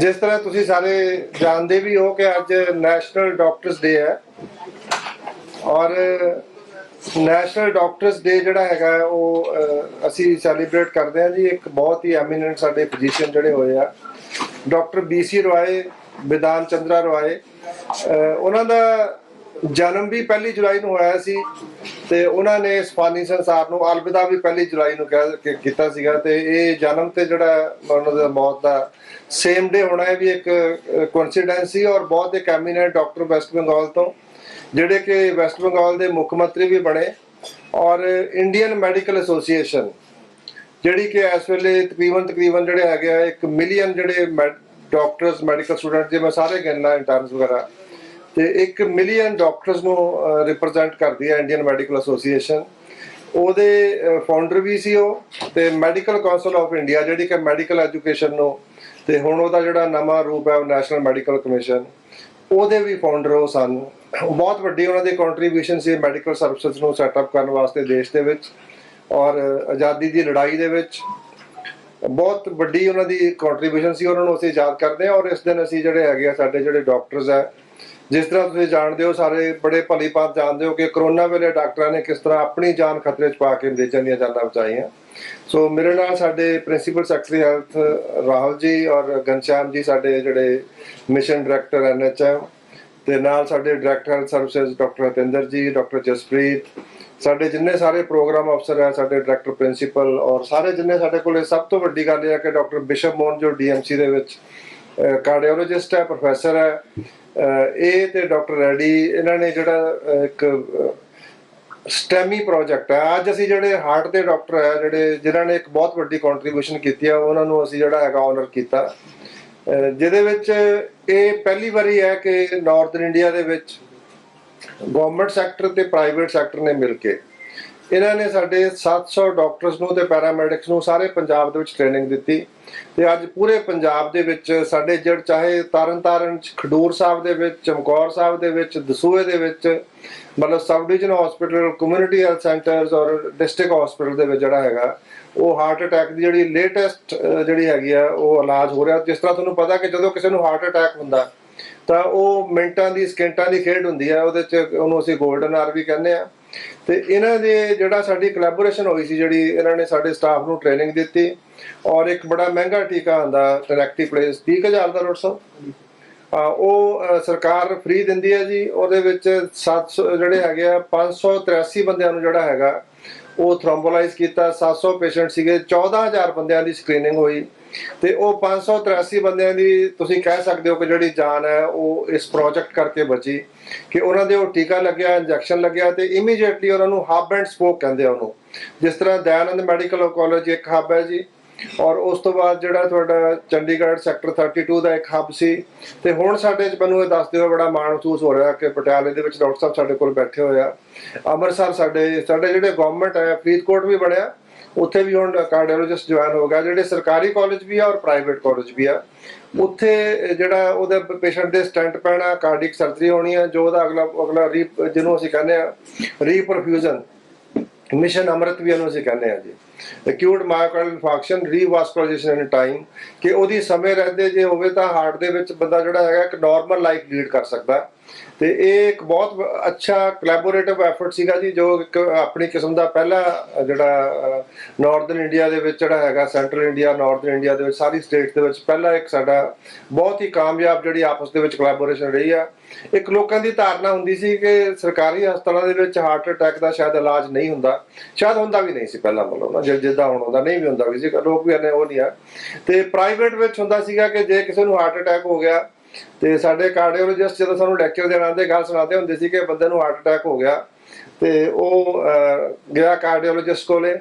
ਜਿਸ ਤਰ੍ਹਾਂ ਤੁਸੀਂ ਸਾਰੇ ਜਾਣਦੇ ਵੀ ਹੋ ਕਿ ਅੱਜ ਨੈਸ਼ਨਲ ਡਾਕਟਰਸ ਡੇ ਹੈ ਔਰ ਨੈਸ਼ਨਲ ਡਾਕਟਰਸ ਡੇ ਜਿਹੜਾ ਹੈਗਾ ਉਹ ਅਸੀਂ ਸੈਲੀਬ੍ਰੇਟ ਕਰਦੇ ਹਾਂ ਜੀ। ਇੱਕ ਬਹੁਤ ਹੀ ਐਮੀਨੈਂਟ ਸਾਡੇ ਫਿਜ਼ੀਸ਼ੀਅਨ ਜਿਹੜੇ ਹੋਏ ਆ ਡਾਕਟਰ ਬੀਸੀ ਰੋਏ ਵਿਧਾਨ ਚੰਦਰਾ ਰੋਏ ਉਹਨਾਂ ਦਾ ਜਨਮ ਵੀ ਪਹਿਲੀ ਜੁਲਾਈ ਨੂੰ ਹੋਇਆ ਸੀ ਤੇ ਉਹਨਾਂ ਨੇ ਸਫਾਨੀ ਸੰਸਾਰ ਨੂੰ ਅਲਵਿਦਾ ਵੀ ਪਹਿਲੀ ਜੁਲਾਈ ਨੂੰ ਕਹਿ ਕੀਤਾ ਸੀਗਾ ਤੇ ਇਹ ਜਨਮ ਤੇ ਜਿਹੜਾ ਉਹਨਾਂ ਦਾ ਮੌਤ ਦਾ ਸੇਮ ਡੇ ਹੋਣਾ ਹੈ ਵੀ ਇੱਕ ਕੋਇਨਸੀਡੈਂਸ ਸੀ ਔਰ ਬਹੁਤ ਹੀ ਕੈਮੀਨੈਂਟ ਡਾਕਟਰ ਵੈਸਟ ਬੰਗਾਲ ਤੋਂ, ਜਿਹੜੇ ਕਿ ਵੈਸਟ ਬੰਗਾਲ ਦੇ ਮੁੱਖ ਮੰਤਰੀ ਵੀ ਬਣੇ ਔਰ ਇੰਡੀਅਨ ਮੈਡੀਕਲ ਐਸੋਸੀਏਸ਼ਨ ਜਿਹੜੀ ਕਿ ਇਸ ਵੇਲੇ ਤਕਰੀਬਨ ਤਕਰੀਬਨ ਜਿਹੜੇ ਹੈਗੇ ਆ, ਇੱਕ ਮਿਲੀਅਨ ਜਿਹੜੇ ਡਾਕਟਰਸ ਮੈਡੀਕਲ ਸਟੂਡੈਂਟ ਜੇ ਮੈਂ ਸਾਰੇ ਗਿਣਨਾ ਇੰਟਰਨਸ ਵਗੈਰਾ ਤੇ ਇੱਕ ਮਿਲੀਅਨ ਡਾਕਟਰਸ ਨੂੰ ਰਿਪਰੈਜ਼ੈਂਟ ਕਰਦੀ ਹੈ ਇੰਡੀਅਨ ਮੈਡੀਕਲ ਐਸੋਸੀਏਸ਼ਨ ਉਹਦੇ ਫਾਊਂਡਰ ਵੀ ਸੀ ਉਹ ਤੇ ਮੈਡੀਕਲ ਕਾਉਂਸਲ ਆਫ ਇੰਡੀਆ ਜਿਹੜੀ ਕਿ ਮੈਡੀਕਲ ਐਜੂਕੇਸ਼ਨ ਨੂੰ, ਤੇ ਹੁਣ ਉਹਦਾ ਜਿਹੜਾ ਨਵਾਂ ਰੂਪ ਹੈ ਉਹ ਨੈਸ਼ਨਲ ਮੈਡੀਕਲ ਕਮਿਸ਼ਨ ਉਹਦੇ ਵੀ ਫਾਊਂਡਰ ਉਹ ਸਨ। ਬਹੁਤ ਵੱਡੀ ਉਹਨਾਂ ਦੀ ਕੰਟਰੀਬਿਊਸ਼ਨ ਸੀ ਮੈਡੀਕਲ ਸਰਵਿਸਿਜ਼ ਨੂੰ ਸੈਟਅਪ ਕਰਨ ਵਾਸਤੇ ਦੇਸ਼ ਦੇ ਵਿੱਚ ਔਰ ਆਜ਼ਾਦੀ ਦੀ ਲੜਾਈ ਦੇ ਵਿੱਚ। ਬਹੁਤ ਵੱਡੀ ਉਹਨਾਂ ਦੀ ਕੰਟਰੀਬਿਊਸ਼ਨ ਸੀ, ਉਹਨਾਂ ਨੂੰ ਅਸੀਂ ਯਾਦ ਕਰਦੇ ਹਾਂ ਔਰ ਇਸ ਦਿਨ ਅਸੀਂ ਜਿਹੜੇ ਹੈਗੇ ਆ, ਸਾਡੇ ਜਿਹੜੇ ਡਾਕਟਰਸ ਹੈ ਜਿਸ ਤਰ੍ਹਾਂ ਤੁਸੀਂ ਜਾਣਦੇ ਹੋ, ਸਾਰੇ ਬੜੇ ਭਲੀ ਭਾਂਤ ਜਾਣਦੇ ਹੋ ਕਿ ਕਰੋਨਾ ਵੇਲੇ ਡਾਕਟਰਾਂ ਨੇ ਕਿਸ ਤਰ੍ਹਾਂ ਆਪਣੀ ਜਾਨ ਖਤਰੇ 'ਚ ਪਾ ਕੇ ਮਰੀਜ਼ਾਂ ਦੀਆਂ ਜਾਨਾਂ ਬਚਾਈਆਂ। ਸੋ ਮੇਰੇ ਨਾਲ ਸਾਡੇ principal secretary health Rahul ji ਔਰ ਘਨਸ਼ਿਆਮ ਜੀ, ਸਾਡੇ ਜਿਹੜੇ ਮਿਸ਼ਨ ਡਾਇਰੈਕਟਰ ਐਨਐਚਐਮ ਤੇ ਨਾਲ ਸਾਡੇ director health services doctor Hatinder ji, doctor Jaspreet, ਸਾਡੇ ਜਿੰਨੇ ਸਾਰੇ ਪ੍ਰੋਗਰਾਮ ਅਫਸਰ ਹੈ, ਸਾਡੇ ਡਾਇਰੈਕਟਰ ਪ੍ਰਿੰਸੀਪਲ ਔਰ ਸਾਰੇ ਜਿੰਨੇ ਸਾਡੇ ਕੋਲੇ ਸਭ ਤੋਂ ਵੱਡੀ ਗੱਲ ਇਹ ਹੈ ਕਿ ਡਾਕਟਰ ਬਿਸ਼ਪ ਮੋਹਨ, ਜੋ ਡੀਐਮਸੀ ਦੇ ਵਿੱਚ ਕਾਰਡੀਓਲੋਜਿਸਟ ਹੈ ਪ੍ਰੋਫੈਸਰ ਹੈ। ਇਹ ਤੇ ਡਾਕਟਰ ਰੈਡੀ, ਇਹਨਾਂ ਨੇ ਜਿਹੜਾ ਇੱਕ ਸਟੈਮੀ ਪ੍ਰੋਜੈਕਟ ਹੈ। ਅੱਜ ਅਸੀਂ ਜਿਹੜੇ ਹਾਰਟ ਦੇ ਡਾਕਟਰ ਹੈ, ਜਿਹੜੇ, ਜਿਨ੍ਹਾਂ ਨੇ ਇੱਕ ਬਹੁਤ ਵੱਡੀ ਕੰਟਰੀਬਿਊਸ਼ਨ ਕੀਤੀ ਹੈ, ਉਹਨਾਂ ਨੂੰ ਅਸੀਂ ਜਿਹੜਾ ਹੈਗਾ ਆਨਰ ਕੀਤਾ। ਜਿਹਦੇ ਵਿੱਚ ਇਹ ਪਹਿਲੀ ਵਾਰੀ ਹੈ ਕਿ ਨਾਰਥਰਨ ਇੰਡੀਆ ਦੇ ਵਿੱਚ ਗਵਰਨਮੈਂਟ ਸੈਕਟਰ ਤੇ ਪ੍ਰਾਈਵੇਟ ਸੈਕਟਰ ਨੇ ਮਿਲ ਕੇ ਇਹਨਾਂ ਨੇ ਸਾਡੇ 700 ਡਾਕਟਰਸ ਨੂੰ ਤੇ ਪੈਰਾਮੈਡਿਕਸ ਨੂੰ ਸਾਰੇ ਪੰਜਾਬ ਦੇ ਵਿੱਚ ਟ੍ਰੇਨਿੰਗ ਦਿੱਤੀ ਤੇ ਅੱਜ ਪੂਰੇ ਪੰਜਾਬ ਦੇ ਵਿੱਚ ਸਾਡੇ ਜੜ ਚਾਹੇ ਤਰਨਤਾਰਨ ਚ ਖਡੂਰ ਸਾਹਿਬ ਦੇ ਵਿੱਚ, ਚਮਕੌਰ ਸਾਹਿਬ ਦੇ ਵਿੱਚ ਦਸੂਏ ਦੇ ਵਿੱਚ, ਮਤਲਬ subdivision hospital community health centres ਔਰ ਡਿਸਟ੍ਰਿਕਟ ਹਸਪੀਟਲ ਦੇ ਵਿੱਚ ਜਿਹੜਾ ਹੈਗਾ, ਉਹ ਹਾਰਟ ਅਟੈਕ ਦੀ ਜਿਹੜੀ ਲੇਟੈਸਟ ਜਿਹੜੀ ਹੈਗੀ ਆ, ਉਹ ਇਲਾਜ ਹੋ ਰਿਹਾ। ਜਿਸ ਤਰ੍ਹਾਂ ਤੁਹਾਨੂੰ ਪਤਾ ਕਿ ਜਦੋਂ ਕਿਸੇ ਨੂੰ ਹਾਰਟ ਅਟੈਕ ਹੁੰਦਾ, ਤਾਂ ਉਹ ਮਿੰਟਾਂ ਦੀ, ਸਕਿੰਟਾਂ ਦੀ ਖੇਡ ਹੁੰਦੀ ਹੈ ਉਹਦੇ ਚ ਉਹਨੂੰ ਅਸੀਂ 골ਡਨ ਆਰ ਵੀ ਕਹਿੰਦੇ ਆ। ਤੇ ਇਹਨਾਂ ਦੇ ਜਿਹੜਾ ਸਾਡੀ ਕੋਲੈਬੋਰੇਸ਼ਨ ਹੋਈ ਸੀ, ਜਿਹੜੀ ਇਹਨਾਂ ਨੇ ਸਾਡੇ ਸਟਾਫ ਨੂੰ ਟ੍ਰੇਨਿੰਗ ਦਿੱਤੀ ਔਰ ਇੱਕ ਬੜਾ ਮਹਿੰਗਾ ਟੀਕਾ ਆਂਦਾ ਟਰੈਕਟੀਪਲੇਸ 30000 ਦਾ ਡਾਕਟਰ ਸਾਹਿਬ। ਉਹ ਸਰਕਾਰ ਫ੍ਰੀ ਦਿੰਦੀ ਹੈ ਜੀ, ਉਹਦੇ ਵਿੱਚ 700 ਜਿਹੜੇ ਹੈਗੇ ਆ 583 ਬੰਦਿਆਂ ਨੂੰ ਜਿਹੜਾ ਹੈਗਾ ਉਹ ਥ੍ਰੋਮਬੋਲਾਈਜ਼ ਕੀਤਾ 700 ਪੇਸ਼ੈਂਟ ਸੀਗੇ 14000 ਬੰਦਿਆਂ ਦੀ ਸਕਰੀਨਿੰਗ ਹੋਈ ਤੇ ਉਹ 583 ਬੰਦਿਆਂ ਦੀ ਤੁਸੀਂ ਕਹਿ ਸਕਦੇ ਹੋ ਕਿ ਜਿਹੜੀ ਜਾਨ ਹੈ, ਉਹ ਇਸ ਪ੍ਰੋਜੈਕਟ ਕਰਕੇ ਬਚੀ ਕਿ ਉਹਨਾਂ ਦੇ ਉਹ ਟੀਕਾ ਲੱਗਿਆ ਇੰਜੈਕਸ਼ਨ ਲੱਗਿਆ ਤੇ ਇਮੀਡੀਏਟਲੀ ਉਹਨਾਂ ਨੂੰ ਹੱਬ ਐਂਡ ਸਪੋਕ ਕਹਿੰਦੇ ਆ ਉਹਨੂੰ। ਜਿਸ ਤਰ੍ਹਾਂ ਦਇਆਨੰਦ ਮੈਡੀਕਲ ਕਾਲਜ ਇੱਕ ਹੱਬ ਹੈ ਜੀ। ਔਰ ਉਸ ਤੋਂ ਬਾਅਦ ਜਿਹੜਾ ਤੁਹਾਡਾ ਚੰਡੀਗੜ੍ਹ ਸੈਕਟਰ 32 ਦਾ ਇੱਕ ਹੱਬ ਸੀ, ਤੇ ਹੁਣ ਸਾਡੇ ਚ ਮੈਨੂੰ ਇਹ ਦੱਸਦੇ ਹੋ ਬੜਾ ਮਾਣ ਮਹਿਸੂਸ ਹੋ ਰਿਹਾ ਕਿ ਪਟਿਆਲੇ ਦੇ ਵਿੱਚ ਡਾਕਟਰ ਸਾਹਿਬ ਸਾਡੇ ਕੋਲ ਬੈਠੇ ਹੋਏ ਆ। ਅੰਮ੍ਰਿਤਸਰ ਸਾਡੇ ਸਾਡੇ ਜਿਹੜੇ ਗਵਰਨਮੈਂਟ ਹੈ, ਫਰੀਦਕੋਟ ਵੀ ਬਣਿਆ, ਉੱਥੇ ਵੀ ਹੁਣ ਕਾਰਡੀਓਲੋਜਿਸਟ ਜੁਆਇਨ ਹੋ ਗਿਆ, ਜਿਹੜੇ ਸਰਕਾਰੀ ਕਾਲਜ ਵੀ ਆ ਔਰ ਪ੍ਰਾਈਵੇਟ ਕਾਲਜ ਵੀ ਆ। ਉੱਥੇ ਜਿਹੜਾ ਉਹਦੇ ਪੇਸ਼ੈਂਟ ਦੇ ਸਟੈਂਟ ਪੈਣਾ ਕਾਰਡੀਕ ਸਰਜਰੀ ਹੋਣੀ ਹੈ ਜੋ ਉਹਦਾ ਅਗਲਾ ਅਗਲਾ ਰੀ ਜਿਹਨੂੰ ਅਸੀਂ ਕਹਿੰਦੇ ਆ ਰੀਪਰਫਿਊਜ਼ਨ ਮਿਸ਼ਨ ਅੰਮ੍ਰਿਤ ਵੀ ਇਹਨੂੰ ਅਸੀਂ ਕਹਿੰਦੇ ਆ ਜੀ। Acute myocardial function revascularisation in time ਕਿ ਉਹਦੀ ਸਮੇਂ ਰਹਿੰਦੇ ਜੇ ਹੋਵੇ ਤਾਂ ਹਾਰਟ ਦੇ ਵਿੱਚ ਬੰਦਾ ਜਿਹੜਾ ਹੈਗਾ ਇੱਕ ਨਾਰਮਲ ਲਾਈਫ ਲੀਡ ਕਰ ਸਕਦਾ। ਤੇ ਇਹ ਇੱਕ ਬਹੁਤ ਅੱਛਾ ਕੋਲੈਬੋਰੇਟਿਵ ਐਫਰਟ ਸੀਗਾ ਜੀ, ਜੋ ਇੱਕ ਆਪਣੀ ਕਿਸਮ ਦਾ ਪਹਿਲਾ ਜਿਹੜਾ ਨਾਰਥਰਨ ਇੰਡੀਆ ਦੇ ਵਿੱਚ ਜਿਹੜਾ ਹੈਗਾ ਸੈਂਟਰਲ ਇੰਡੀਆ ਨਾਰਥਰਨ ਇੰਡੀਆ ਦੇ ਵਿੱਚ, ਸਾਰੀ ਸਟੇਟ ਦੇ ਵਿੱਚ ਪਹਿਲਾ ਇੱਕ ਸਾਡਾ ਬਹੁਤ ਹੀ ਕਾਮਯਾਬ ਜਿਹੜੀ ਆਪਸ ਦੇ ਵਿੱਚ ਕੋਲੈਬੋਰੇਸ਼ਨ ਰਹੀ ਆ। ਇੱਕ ਲੋਕਾਂ ਦੀ ਧਾਰਨਾ ਹੁੰਦੀ ਸੀ ਕਿ ਸਰਕਾਰੀ ਹਸਪਤਾਲਾਂ ਦੇ ਵਿੱਚ ਹਾਰਟ ਅਟੈਕ ਦਾ ਸ਼ਾਇਦ ਇਲਾਜ ਨਹੀਂ ਹੁੰਦਾ। ਸ਼ਾਇਦ ਹੁੰਦਾ ਵੀ ਨਹੀਂ ਸੀ ਪਹਿਲਾਂ ਮਤਲਬ ਨਾ, ਜਿ- ਜਿੱਦਾਂ ਹੁਣ ਹੁੰਦਾ, ਨਹੀਂ ਵੀ ਹੁੰਦਾ ਵੀ ਸੀ ਲੋਕ ਵੀ ਇਹਨੇ ਉਹ ਨਹੀਂ ਆ। ਤੇ ਪ੍ਰਾਈਵੇਟ ਵਿੱਚ ਹੁੰਦਾ ਸੀਗਾ ਕਿ ਜੇ ਕਿਸੇ ਨੂੰ ਹਾਰਟ ਅਟੈਕ ਹੋ ਗਿਆ ਤੇ ਸਾਡੇ ਕਾਰਡੀਓਲੋਜਿਸਟ ਜਦੋਂ ਸਾਨੂੰ ਲੈਕਚਰ ਦੇਣ ਆਉਂਦੇ, ਗੱਲ ਸੁਣਾਉਂਦੇ ਹੁੰਦੇ ਸੀ ਕਿ ਬੰਦੇ ਨੂੰ ਹਾਰਟ ਅਟੈਕ ਹੋ ਗਿਆ। ਤੇ ਉਹ ਗਿਆ ਕਾਰਡੀਓਲੋਜਿਸਟ ਕੋਲੇ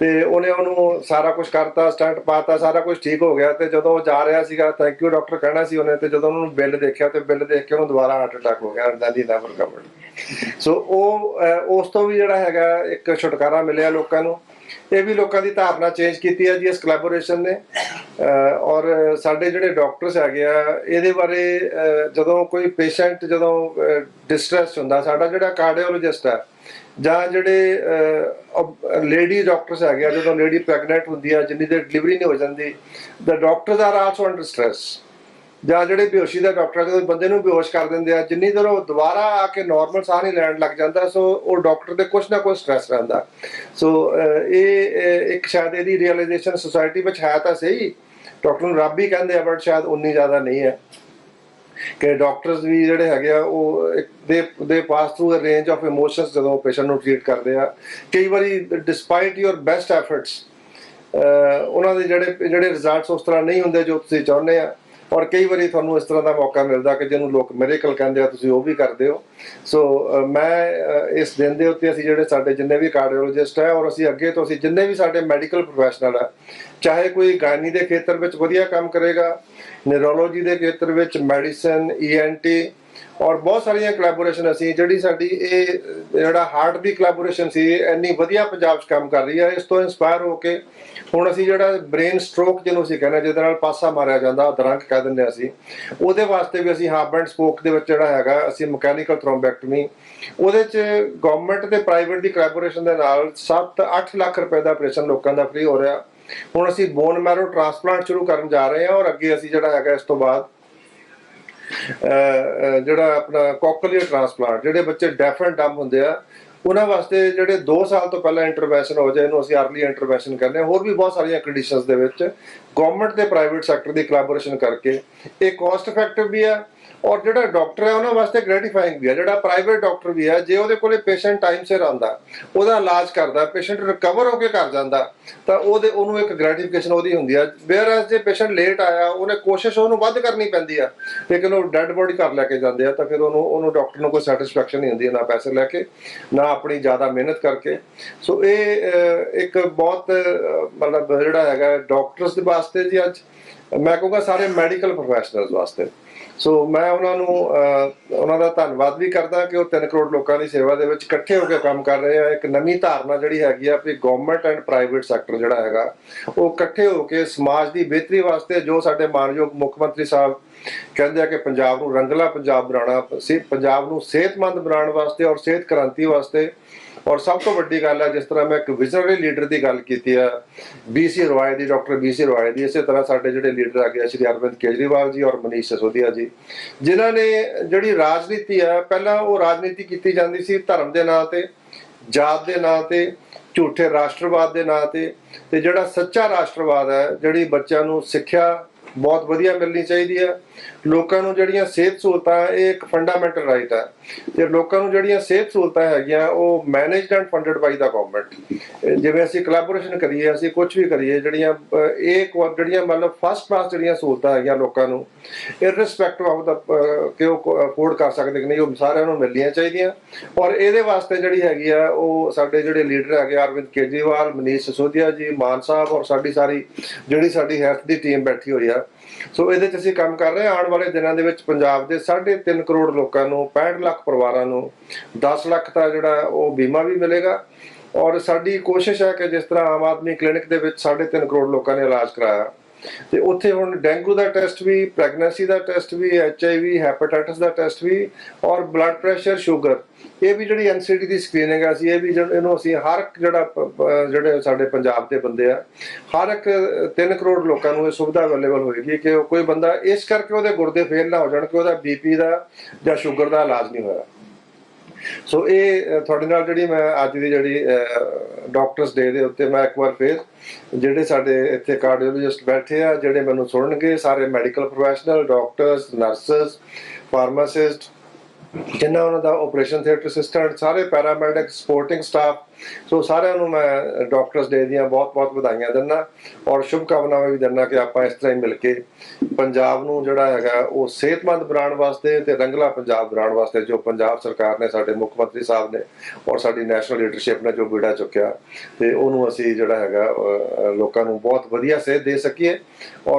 ਤੇ ਉਹਨੇ ਉਹਨੂੰ ਸਾਰਾ ਕੁਝ ਕਰਤਾ ਸਟੰਟ ਪਾਤਾ, ਸਾਰਾ ਕੁਝ ਠੀਕ ਹੋ ਗਿਆ ਤੇ ਜਦੋਂ ਉਹ ਜਾ ਰਿਹਾ ਸੀਗਾ ਥੈਂਕ ਯੂ ਡਾਕਟਰ ਕਹਿਣਾ ਸੀ ਉਹਨੇ ਤੇ ਜਦੋਂ ਉਹਨੂੰ ਬਿੱਲ ਦੇਖਿਆ ਤੇ ਬਿੱਲ ਦੇਖ ਕੇ ਉਹਨੂੰ ਦੁਬਾਰਾ ਹਾਰਟ ਅਟੈਕ ਹੋ ਗਿਆ ਅੰਦਾਂ ਦੀ ਨੈਵਰ ਕਵਰਡ ਸੋ ਉਹ ਉਸ ਤੋਂ ਵੀ ਜਿਹੜਾ ਹੈਗਾ ਇੱਕ ਛੁਟਕਾਰਾ ਮਿਲਿਆ ਲੋਕਾਂ ਨੂੰ। ਇਹ ਵੀ ਲੋਕਾਂ ਦੀ ਧਾਰਨਾ ਚੇਂਜ ਕੀਤੀ ਹੈ ਜੀ, ਇਸ ਕੋਲੈਬੋਰੇਸ਼ਨ ਨੇ। ਔਰ ਸਾਡੇ ਜਿਹੜੇ ਡਾਕਟਰਸ ਹੈਗੇ ਆ, ਇਹਦੇ ਬਾਰੇ ਜਦੋਂ ਕੋਈ ਪੇਸ਼ੈਂਟ ਜਦੋਂ ਡਿਸਟ੍ਰੈਸ ਹੁੰਦਾ, ਸਾਡਾ ਜਿਹੜਾ ਕਾਰਡੀਓਲੋਜਿਸਟ ਹੈ, ਜਾਂ ਜਿਹੜੇ ਲੇਡੀ ਡਾਕਟਰਸ ਹੈਗੇ ਆ, ਜਦੋਂ ਲੇਡੀ ਪ੍ਰੈਗਨੈਂਟ ਹੁੰਦੀ ਆ, ਜਿੰਨੀ ਦੇ ਡਿਲੀਵਰੀ ਨਹੀਂ ਹੋ ਜਾਂਦੀ, the doctors are also under stress ਜਾਂ ਜਿਹੜੇ ਬੇਹੋਸ਼ੀ ਦਾ ਡਾਕਟਰ ਆ, ਜਦੋਂ ਬੰਦੇ ਨੂੰ ਬੇਹੋਸ਼ ਕਰ ਦਿੰਦੇ ਆ ਜਿੰਨੀ ਦੇਰ ਉਹ ਦੁਬਾਰਾ ਆ ਕੇ ਨਾਰਮਲ ਸਾਹ ਨਹੀਂ ਲੈਣ ਲੱਗ ਜਾਂਦਾ ਸੋ ਉਹ ਡਾਕਟਰ ਤੇ ਕੁਝ ਨਾ ਕੁਝ ਸਟ੍ਰੈਸ ਰਹਿੰਦਾ। ਸੋ ਇਹ ਇੱਕ ਸ਼ਾਇਦ ਇਹਦੀ ਰੀਅਲਾਈਜੇਸ਼ਨ ਸੁਸਾਇਟੀ ਵਿੱਚ ਹੈ ਤਾਂ ਸਹੀ ਡਾਕਟਰ ਨੂੰ ਰੱਬ ਹੀ ਕਹਿੰਦੇ ਆ ਬਟ ਸ਼ਾਇਦ ਉਨੀ ਜ਼ਿਆਦਾ ਨਹੀਂ ਹੈ। ਕਿ ਡਾਕਟਰਸ ਵੀ ਜਿਹੜੇ ਹੈਗੇ ਆ ਉਹ ਇੱਕ ਦੇ ਦੇ pass through a range of emotions ਜਦੋਂ ਪੇਸ਼ੈਂਟ ਨੂੰ ਟ੍ਰੀਟ ਕਰਦੇ ਆ। ਕਈ ਵਾਰੀ ਡਿਸਪਾਈਟ ਯੂਰ ਬੈਸਟ ਐਫਰਟਸ ਉਹਨਾਂ ਦੇ ਜਿਹੜੇ ਜਿਹੜੇ ਰਿਜ਼ਲਟਸ ਉਸ ਤਰ੍ਹਾਂ ਨਹੀਂ ਹੁੰਦੇ ਜੋ ਤੁਸੀਂ ਚਾਹੁੰਦੇ ਆ ਔਰ ਕਈ ਵਾਰੀ ਤੁਹਾਨੂੰ ਇਸ ਤਰ੍ਹਾਂ ਦਾ ਮੌਕਾ ਮਿਲਦਾ ਕਿ ਜਿਹਨੂੰ ਲੋਕ ਮਿਰੇਕਲ ਕਹਿੰਦੇ ਆ, ਤੁਸੀਂ ਉਹ ਵੀ ਕਰਦੇ ਹੋ। ਸੋ ਮੈਂ ਇਸ ਦਿਨ ਦੇ ਉੱਤੇ ਅਸੀਂ ਜਿਹੜੇ ਸਾਡੇ ਜਿੰਨੇ ਵੀ ਕਾਰਡੀਓਲੋਜਿਸਟ ਹੈ ਔਰ ਅਸੀਂ ਅੱਗੇ ਤੋਂ ਅਸੀਂ ਜਿੰਨੇ ਵੀ ਸਾਡੇ ਮੈਡੀਕਲ ਪ੍ਰੋਫੈਸ਼ਨਲ ਹੈ, ਚਾਹੇ ਕੋਈ ਗਾਇਨੀ ਦੇ ਖੇਤਰ ਵਿੱਚ ਵਧੀਆ ਕੰਮ ਕਰੇਗਾ ਨਿਊਰੋਲੋਜੀ ਦੇ ਖੇਤਰ ਵਿੱਚ ਮੈਡੀਸਨ ਈਐਨਟੀ ਔਰ ਬਹੁਤ ਸਾਰੀਆਂ ਕੋਲੈਬੋਰੇਸ਼ਨ ਅਸੀਂ ਜਿਹੜੀ ਸਾਡੀ ਇਹ ਜਿਹੜਾ ਹਾਰਟ ਦੀ ਕੋਲੈਬੋਰੇਸ਼ਨ ਸੀ ਇੰਨੀ ਵਧੀਆ ਪੰਜਾਬ 'ਚ ਕੰਮ ਕਰ ਰਹੀ ਹੈ ਇਸ ਤੋਂ ਇਨਸਪਾਇਰ ਹੋ ਕੇ ਹੁਣ ਅਸੀਂ ਜਿਹੜਾ ਬ੍ਰੇਨ ਸਟ੍ਰੋਕ ਜਿਹਨੂੰ ਅਸੀਂ ਕਹਿੰਦੇ ਹਾਂ, ਜਿਹਦੇ ਨਾਲ ਪਾਸਾ ਮਾਰਿਆ ਜਾਂਦਾ ਦਰੰਕ ਕਹਿ ਦਿੰਦੇ ਹਾਂ ਅਸੀਂ ਉਹਦੇ ਵਾਸਤੇ ਵੀ ਅਸੀਂ ਹਾਰਟ ਐਂਡ ਸਪੋਕ ਦੇ ਵਿੱਚ ਜਿਹੜਾ ਹੈਗਾ ਅਸੀਂ ਮਕੈਨੀਕਲ ਥ੍ਰੋਮਬੈਕਟਮੀ ਉਹਦੇ 'ਚ ਗਵਰਨਮੈਂਟ ਤੇ ਪ੍ਰਾਈਵੇਟ ਦੀ ਕੋਲੈਬੋਰੇਸ਼ਨ ਦੇ ਨਾਲ 7-8 ਲੱਖ ਰੁਪਏ ਦਾ ਆਪਰੇਸ਼ਨ ਲੋਕਾਂ ਦਾ ਫ੍ਰੀ ਹੋ ਰਿਹਾ। ਹੁਣ ਅਸੀਂ ਬੋਨ ਮੈਰੋ ਟ੍ਰਾਂਸਪਲਾਂਟ ਸ਼ੁਰੂ ਕਰਨ ਜਾ ਰਹੇ ਹਾਂ ਔਰ ਅੱਗੇ ਅਸੀਂ ਜਿਹੜਾ ਹੈਗਾ ਇਸ ਤੋਂ ਬਾਅਦ ਜਿਹੜਾ ਆਪਣਾ ਕੋਕਲੀਅਰ ਟ੍ਰਾਂਸਪਲਾਂਟ, ਜਿਹੜੇ ਬੱਚੇ ਡੈਫ ਐਂਡ ਡੰਬ ਹੁੰਦੇ ਆ, ਉਹਨਾਂ ਵਾਸਤੇ ਜਿਹੜੇ 2 ਸਾਲ ਤੋਂ ਪਹਿਲਾਂ ਇੰਟਰਵੈਂਸ਼ਨ ਹੋ ਜਾਏ, ਇਹਨੂੰ ਅਸੀਂ ਅਰਲੀ ਇੰਟਰਵੈਂਸ਼ਨ ਕਹਿੰਦੇ ਹਾਂ। ਹੋਰ ਵੀ ਬਹੁਤ ਸਾਰੀਆਂ ਕੰਡੀਸ਼ਨਸ ਦੇ ਵਿੱਚ ਗਵਰਨਮੈਂਟ ਤੇ ਪ੍ਰਾਈਵੇਟ ਸੈਕਟਰ ਦੀ ਕੋਲੈਬੋਰੇਸ਼ਨ ਕਰਕੇ ਇਹ ਕੋਸਟ ਇਫੈਕਟਿਵ ਵੀ ਆ ਔਰ ਜਿਹੜਾ ਡਾਕਟਰ ਹੈ, ਉਹਨਾਂ ਵਾਸਤੇ ਗ੍ਰੈਟੀਫਾਈਂਗ ਵੀ ਹੈ ਜਿਹੜਾ ਪ੍ਰਾਈਵੇਟ ਡਾਕਟਰ ਵੀ ਹੈ ਜੇ ਉਹਦੇ ਕੋਲੇ ਪੇਸ਼ੈਂਟ ਟਾਈਮ ਸਿਰ ਆਉਂਦਾ, ਉਹਦਾ ਇਲਾਜ ਕਰਦਾ ਪੇਸ਼ੈਂਟ ਰਿਕਵਰ ਹੋ ਕੇ ਘਰ ਜਾਂਦਾ ਤਾਂ ਉਹਦੇ, ਉਹਨੂੰ ਇੱਕ ਗ੍ਰੈਟੀਫਿਕੇਸ਼ਨ ਉਹਦੀ ਹੁੰਦੀ ਆ। ਵੇਅਰ ਜੇ ਪੇਸ਼ੈਂਟ ਲੇਟ ਆਇਆ, ਉਹਨੇ ਕੋਸ਼ਿਸ਼ ਉਹਨੂੰ ਵੱਧ ਕਰਨੀ ਪੈਂਦੀ ਆ। ਲੇਕਿਨ ਉਹ ਡੈੱਡ ਬੋਡੀ ਘਰ ਲੈ ਕੇ ਜਾਂਦੇ ਆ, ਤਾਂ ਫਿਰ ਉਹਨੂੰ ਉਹਨੂੰ ਡਾਕਟਰ ਨੂੰ ਕੋਈ ਸੈਟੀਸਫੈਕਸ਼ਨ ਨਹੀਂ ਹੁੰਦੀ, ਨਾ ਪੈਸੇ ਲੈ ਕੇ, ਨਾ ਆਪਣੀ ਜ਼ਿਆਦਾ ਮਿਹਨਤ ਕਰਕੇ। ਸੋ ਇਹ ਇੱਕ ਬਹੁਤ ਮਤਲਬ ਜਿਹੜਾ ਹੈਗਾ ਡਾਕਟਰਸ ਦੇ ਵਾਸਤੇ ਜੀ ਅੱਜ। ਮੈਂ ਕਹੂੰਗਾ ਸਾਰੇ ਮੈਡੀਕਲ ਪ੍ਰੋਫੈਸ਼ਨਲਸ ਵਾਸਤੇ। ਸੋ ਮੈਂ ਉਹਨਾਂ ਨੂੰ ਉਹਨਾਂ ਦਾ ਧੰਨਵਾਦ ਵੀ ਕਰਦਾ ਕਿ ਉਹ 3 ਕਰੋੜ ਲੋਕਾਂ ਦੀ ਸੇਵਾ ਦੇ ਵਿੱਚ ਇਕੱਠੇ ਹੋ ਕੇ ਕੰਮ ਕਰ ਰਹੇ ਆ। ਇੱਕ ਨਵੀਂ ਧਾਰਨਾ ਜਿਹੜੀ ਹੈਗੀ ਆ ਵੀ ਗਵਰਨਮੈਂਟ ਐਂਡ ਪ੍ਰਾਈਵੇਟ ਸੈਕਟਰ ਜਿਹੜਾ ਹੈਗਾ, ਉਹ ਇਕੱਠੇ ਹੋ ਕੇ ਸਮਾਜ ਦੀ ਬਿਹਤਰੀ ਵਾਸਤੇ ਜੋ ਸਾਡੇ ਮਾਨਯੋਗ ਮੁੱਖ ਮੰਤਰੀ ਸਾਹਿਬ ਕਹਿੰਦੇ ਆ ਕਿ ਪੰਜਾਬ ਨੂੰ ਰੰਗਲਾ ਪੰਜਾਬ ਬਣਾਉਣਾ ਸੀ ਪੰਜਾਬ ਨੂੰ ਸਿਹਤਮੰਦ ਬਣਾਉਣ ਵਾਸਤੇ ਔਰ ਸਿਹਤ ਕ੍ਰਾਂਤੀ ਵਾਸਤੇ ਔਰ ਸਭ ਤੋਂ ਵੱਡੀ ਗੱਲ ਹੈ ਜਿਸ ਤਰ੍ਹਾਂ ਮੈਂ ਇੱਕ ਵਿਜ਼ਨਰੀ ਲੀਡਰ ਦੀ ਗੱਲ ਕੀਤੀ ਹੈ ਬੀਸੀ ਰਵਾਏ ਦੀ ਡਾਕਟਰ ਬੀਸੀ ਰਵਾਏ ਦੀ, ਇਸੇ ਤਰ੍ਹਾਂ ਸਾਡੇ ਜਿਹੜੇ ਲੀਡਰ ਆ ਗਏ ਸ਼੍ਰੀ ਅਰਵਿੰਦ ਕੇਜਰੀਵਾਲ ਜੀ ਔਰ ਮਨੀਸ਼ ਸਸੋਦੀਆ ਜੀ, ਜਿਨ੍ਹਾਂ ਨੇ ਜਿਹੜੀ ਰਾਜਨੀਤੀ ਹੈ ਪਹਿਲਾਂ ਉਹ ਰਾਜਨੀਤੀ ਕੀਤੀ ਜਾਂਦੀ ਸੀ ਧਰਮ ਦੇ ਨਾਂ ਤੇ, ਜਾਤ ਦੇ ਨਾਂ ਤੇ, ਝੂਠੇ ਰਾਸ਼ਟਰਵਾਦ ਦੇ ਨਾਂ ਤੇ ਤੇ ਜਿਹੜਾ ਸੱਚਾ ਰਾਸ਼ਟਰਵਾਦ ਹੈ ਜਿਹੜੀ ਬੱਚਿਆਂ ਨੂੰ ਸਿੱਖਿਆ ਬਹੁਤ ਵਧੀਆ ਮਿਲਣੀ ਚਾਹੀਦੀ ਹੈ। ਲੋਕਾਂ ਨੂੰ ਜਿਹੜੀਆਂ ਸਿਹਤ ਸਹੂਲਤਾਂ, ਇਹ ਇੱਕ ਫੰਡਾਮੈਂਟਲ ਰਾਈਟ ਹੈ। ਤੇ ਲੋਕਾਂ ਨੂੰ ਜਿਹੜੀਆਂ ਸਿਹਤ ਸਹੂਲਤਾਂ ਹੈਗੀਆਂ, ਉਹ managed and funded by the government ਜਿਵੇਂ ਅਸੀਂ ਕੋਲੈਬੋਰੇਸ਼ਨ ਕਰੀਏ, ਅਸੀਂ ਕੁਝ ਵੀ ਕਰੀਏ, ਜਿਹੜੀਆਂ ਇਹ ਕੁਆ- ਜਿਹੜੀਆਂ ਮਤਲਬ ਫਸਟ ਕਲਾਸ ਜਿਹੜੀਆਂ ਸਹੂਲਤਾਂ ਹੈਗੀਆਂ ਲੋਕਾਂ ਨੂੰ ਇਰਰਿਸਪੈਕਟਿਵ ਆਫ ਦਾ ਕਿ ਉਹ ਅਫੋਰਡ ਕਰ ਸਕਦੇ ਕਿ ਨਹੀਂ, ਉਹ ਸਾਰਿਆਂ ਨੂੰ ਮਿਲਣੀਆਂ ਚਾਹੀਦੀਆਂ। ਔਰ ਇਹਦੇ ਵਾਸਤੇ ਜਿਹੜੀ ਹੈਗੀ ਆ, ਉਹ ਸਾਡੇ ਜਿਹੜੇ ਲੀਡਰ ਹੈਗੇ ਅਰਵਿੰਦ ਕੇਜਰੀਵਾਲ, ਮਨੀਸ਼ ਸਸੋਦੀਆ ਜੀ, ਮਾਨ ਸਾਹਿਬ ਔਰ ਸਾਡੀ ਸਾਰੀ, ਜਿਹੜੀ ਸਾਡੀ ਹੈਲਥ ਦੀ ਟੀਮ ਬੈਠੀ ਹੋਈ ਆ ਸੋ ਇਹਦੇ 'ਚ ਅਸੀਂ ਕੰਮ ਕਰ ਰਹੇ ਹਾਂ। ਆਉਣ ਵਾਲੇ ਦਿਨਾਂ ਦੇ ਵਿੱਚ ਪੰਜਾਬ ਦੇ 3.5 ਕਰੋੜ ਲੋਕਾਂ ਨੂੰ 65 ਲੱਖ ਪਰਿਵਾਰਾਂ ਨੂੰ 10 ਲੱਖ ਦਾ ਜਿਹੜਾ ਉਹ ਬੀਮਾ ਵੀ ਮਿਲੇਗਾ। ਔਰ ਸਾਡੀ ਕੋਸ਼ਿਸ਼ ਹੈ ਕਿ ਜਿਸ ਤਰ੍ਹਾਂ ਆਮ ਆਦਮੀ ਕਲੀਨਿਕ ਦੇ ਵਿੱਚ 3.5 ਕਰੋੜ ਲੋਕਾਂ ਨੇ ਇਲਾਜ ਕਰਾਇਆ ਤੇ ਉੱਥੇ ਹੁਣ ਡੈਂਗੂ ਦਾ ਟੈਸਟ ਵੀ, ਪ੍ਰੈਗਨੈਂਸੀ ਦਾ ਟੈਸਟ ਵੀ, ਐਚਆਈਵੀ, ਹੈਪੇਟਾਈਟਸ ਦਾ ਟੈਸਟ ਵੀ ਔਰ ਬਲੱਡ ਪ੍ਰੈਸ਼ਰ, ਸ਼ੂਗਰ। ਇਹ ਵੀ ਜਿਹੜੀ ਐਨਸੀਡੀ ਦੀ ਸਕਰੀਨਿੰਗ ਆ ਸੀ ਇਹ ਵੀ ਇਹਨੂੰ ਅਸੀਂ ਹਰ ਇੱਕ ਜਿਹੜਾ ਜਿਹੜੇ ਸਾਡੇ ਪੰਜਾਬ ਦੇ ਬੰਦੇ ਆ, ਹਰ ਇੱਕ 3 ਕਰੋੜ ਲੋਕਾਂ ਨੂੰ ਇਹ ਸੁਵਿਧਾ ਅਵੇਲੇਬਲ ਹੋਏਗੀ ਕਿ ਕੋਈ ਬੰਦਾ ਇਸ ਕਰਕੇ ਉਹਦੇ ਗੁਰਦੇ ਫੇਲ ਨਾ ਹੋ ਜਾਣ ਕਿ ਉਹਦਾ ਬੀਪੀ ਦਾ ਜਾਂ ਸ਼ੂਗਰ ਦਾ ਇਲਾਜ ਨਹੀਂ ਹੋਇਆ। ਸੋ ਇਹ ਤੁਹਾਡੇ ਨਾਲ ਜਿਹੜੀ ਮੈਂ ਅੱਜ ਦੀ ਜਿਹੜੀ ਡਾਕਟਰਸ ਡੇ ਦੇ ਉੱਤੇ ਮੈਂ ਇੱਕ ਵਾਰ ਫੇਰ ਜਿਹੜੇ ਸਾਡੇ ਇੱਥੇ ਕਾਰਡੀਓਲੋਜਿਸਟ ਬੈਠੇ ਆ, ਜਿਹੜੇ ਮੈਨੂੰ ਸੁਣਨਗੇ, ਸਾਰੇ medical professional doctors nurses pharmacist ਜਿੰਨਾ ਉਹਨਾਂ ਦਾ ਆਪਰੇਸ਼ਨ ਥੀਏਟਰ ਅਸਿਸਟੈਂਟ ਸਾਰੇ ਪੈਰਾਮੈਡਿਕ ਸਪੋਰਟਿੰਗ ਸਟਾਫ ਸੋ ਸਾਰਿਆਂ ਨੂੰ ਮੈਂ ਡਾਕਟਰਸ ਡੇ ਦੀਆਂ ਬਹੁਤ-ਬਹੁਤ ਵਧਾਈਆਂ ਦਿੰਦਾ ਔਰ ਸ਼ੁਭ ਕਾਮਨਾਵਾਂ ਵੀ ਦਿੰਦਾ ਕਿ ਆਪਾਂ ਇਸ ਤਰ੍ਹਾਂ ਹੀ ਮਿਲ ਕੇ ਪੰਜਾਬ ਨੂੰ ਜਿਹੜਾ ਹੈਗਾ ਉਹ ਸਿਹਤਮੰਦ ਬਣਾਉਣ ਵਾਸਤੇ ਤੇ ਰੰਗਲਾ ਪੰਜਾਬ ਬਣਾਉਣ ਵਾਸਤੇ ਜੋ ਪੰਜਾਬ ਸਰਕਾਰ ਨੇ, ਸਾਡੇ ਮੁੱਖ ਮੰਤਰੀ ਸਾਹਿਬ ਨੇ ਔਰ ਸਾਡੀ ਨੈਸ਼ਨਲ ਲੀਡਰਸ਼ਿਪ ਨੇ ਜੋ ਬੀੜਾ ਚੁੱਕਿਆ ਤੇ ਉਹਨੂੰ ਅਸੀਂ ਜਿਹੜਾ ਹੈਗਾ ਲੋਕਾਂ ਨੂੰ ਬਹੁਤ ਵਧੀਆ ਸੇਧ ਦੇ ਸਕੀਏ ਔਰ